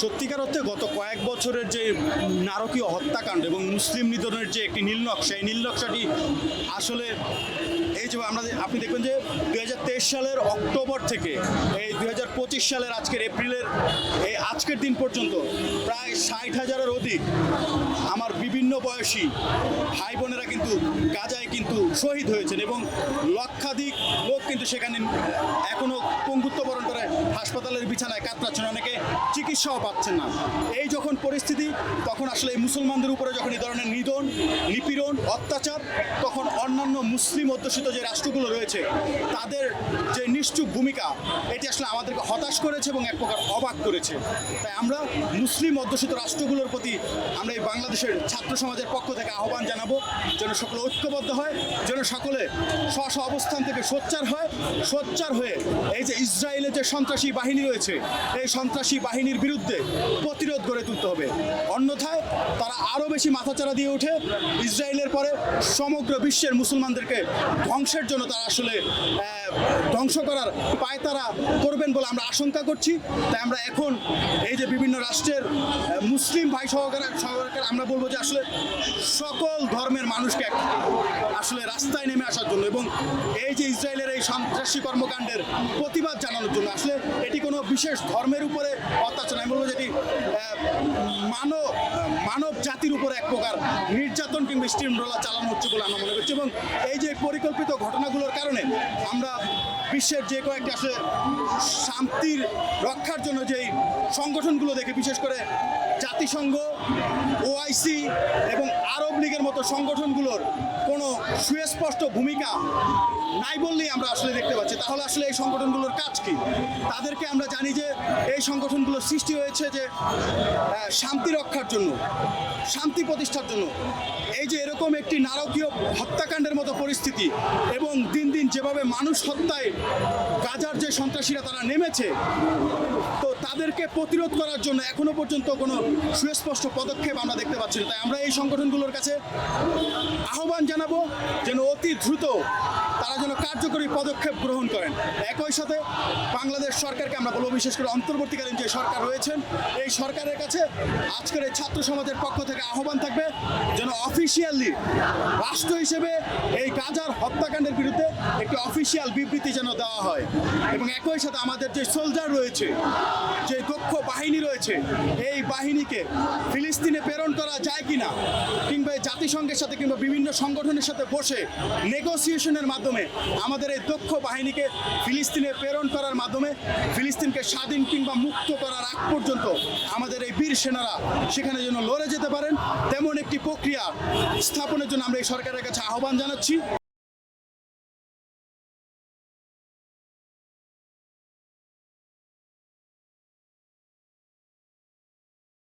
সত্যিকার অর্থে গত কয়েক বছরের যে নারকীয় হত্যাকাণ্ড এবং মুসলিম নিধনের যে একটি নীলনকশা এই নীলনকশাটি আসলে এই যে আমরা আপনি দেখবেন যে দু হাজার তেইশ সালের অক্টোবর থেকে এই দু হাজার পঁচিশ সালের আজকের এপ্রিলের এই আজকের দিন পর্যন্ত প্রায় ষাট হাজারের অধিক আমার বয়সী ভাই বোনেরা কিন্তু গাজায় কিন্তু শহীদ হয়েছেন এবং লক্ষাধিক লোক কিন্তু সেখানে এখনও পঙ্গুত্ব বরণ করে হাসপাতালের বিছানায় কাতরাচ্ছেন। অনেকে চিকিৎসাও পাচ্ছেন না। এই যখন পরিস্থিতি, তখন আসলে এই মুসলমানদের উপরে যখন এই ধরনের নিধন, নিপীড়ন, অত্যাচার, তখন অন্যান্য মুসলিম অধ্যুষিত যে রাষ্ট্রগুলো রয়েছে, তাদের যে নিশ্চুপ ভূমিকা, এটি আসলে আমাদেরকে হতাশ করেছে এবং এক প্রকার অবাক করেছে। তাই আমরা মুসলিম অধ্যুষিত রাষ্ট্রগুলোর প্রতি আমরা এই বাংলাদেশের ছাত্র সমাজের পক্ষ থেকে আহ্বান জানাব, যেন সকলে ঐক্যবদ্ধ হয়, যেন সকলে স্ব স্ব অবস্থান থেকে সোচ্চার হয়, সোচ্চার হয়ে এই যে ইসরায়েলের যে সন্ত্রাসী বাহিনী রয়েছে, এই সন্ত্রাসী বাহিনীর বিরুদ্ধে প্রতিরোধ গড়ে তুলতে হবে। অন্যথায় তারা আরও বেশি মাথাচাড়া দিয়ে ওঠে। ইসরায়েলের পরে সমগ্র বিশ্বের মুসলমানদেরকে ধ্বংসের জন্য তারা আসলে ধ্বংস করার পায় তারা করবেন বলে আমরা আশঙ্কা করছি। তাই আমরা এখন এই যে বিভিন্ন রাষ্ট্রের মুসলিম ভাই সহকারে সহকারে আমরা বলব যে আসলে সকল ধর্মের মানুষকে আসলে রাস্তায় নেমে আসার জন্য এবং এই যে ইসরায়েলের এই সন্ত্রাসী কর্মকাণ্ডের প্রতিবাদ জানানোর জন্য আসলে এটি কোনো বিশেষ ধর্মের উপরে অত্যাচার আমি বলব যেটি মানব মানব জাতির উপরে এক প্রকার নির্যাতন কিংবা স্টিম চালানো হচ্ছে বলে আমরা মনে করছি এবং এই যে পরিকল্পিত ঘটনাগুলোর কারণে আমরা বিশ্বের যে কয়েকটি আসলে শান্তির রক্ষার জন্য যেই সংগঠনগুলো দেখে বিশেষ করে জাতিসংঘ ওআইসি এবং আরব লীগের মতো সংগঠনগুলোর কোনো সুস্পষ্ট ভূমিকা নাই বললেই আমরা আসলে দেখতে পাচ্ছি। তাহলে আসলে এই সংগঠনগুলোর কাজ কি? তাদেরকে আমরা জানি যে এই সংগঠনগুলো সৃষ্টি হয়েছে যে শান্তি রক্ষার জন্য, শান্তি প্রতিষ্ঠার জন্য। এই যে এরকম একটি নারকীয় হত্যাকাণ্ডের মতো পরিস্থিতি এবং দিন দিন যেভাবে মানুষ হত্যায় গাজার যে সন্ত্রাসীরা তারা নেমেছে, তো তাদেরকে প্রতিরোধ করার জন্য এখনও পর্যন্ত কোনো সুস্পষ্ট পদক্ষেপ আমরা দেখতে পাচ্ছি। তাই আমরা এই সংগঠনগুলোর কাছে আহ্বান জানাব যেন অতি দ্রুত তারা যেন কার্যকরী পদক্ষেপ গ্রহণ করেন। একই সাথে বাংলাদেশ সরকারকে আমরা বলব, বিশেষ করে অন্তর্বর্তীকালীন যে সরকার রয়েছেন, এই সরকারের কাছে আজকের এই ছাত্র সমাজের পক্ষ থেকে আহ্বান থাকবে যেন অফিসিয়ালি রাষ্ট্র হিসেবে এই গাজার হত্যাকাণ্ডের বিরুদ্ধে একটি অফিসিয়াল বিবৃতি যেন দেওয়া হয়। এবং একই সাথে আমাদের যে সোলজার রয়েছে, যে দক্ষ বাহিনী রয়েছে, এই বাহিনীকে ফিলিস্তিনে প্রেরণ করা যায় কিনা, কিংবা জাতিসংঘের সাথে কিংবা বিভিন্ন সংগঠনের সাথে বসে নেগোসিয়েশনের মাধ্যমে, আমাদের এই দক্ষ বাহিনীকে ফিলিস্তিনে প্রেরণ করার মাধ্যমে, ফিলিস্তিনকে স্বাধীন কিংবা মুক্ত করার আগ পর্যন্ত আমাদের এই বীর সেনারা সেখানে যেন লড়ে যেতে পারেন, তেমন একটি প্রক্রিয়া স্থাপনের জন্য আমরা এই সরকারের কাছে আহ্বান জানাচ্ছি।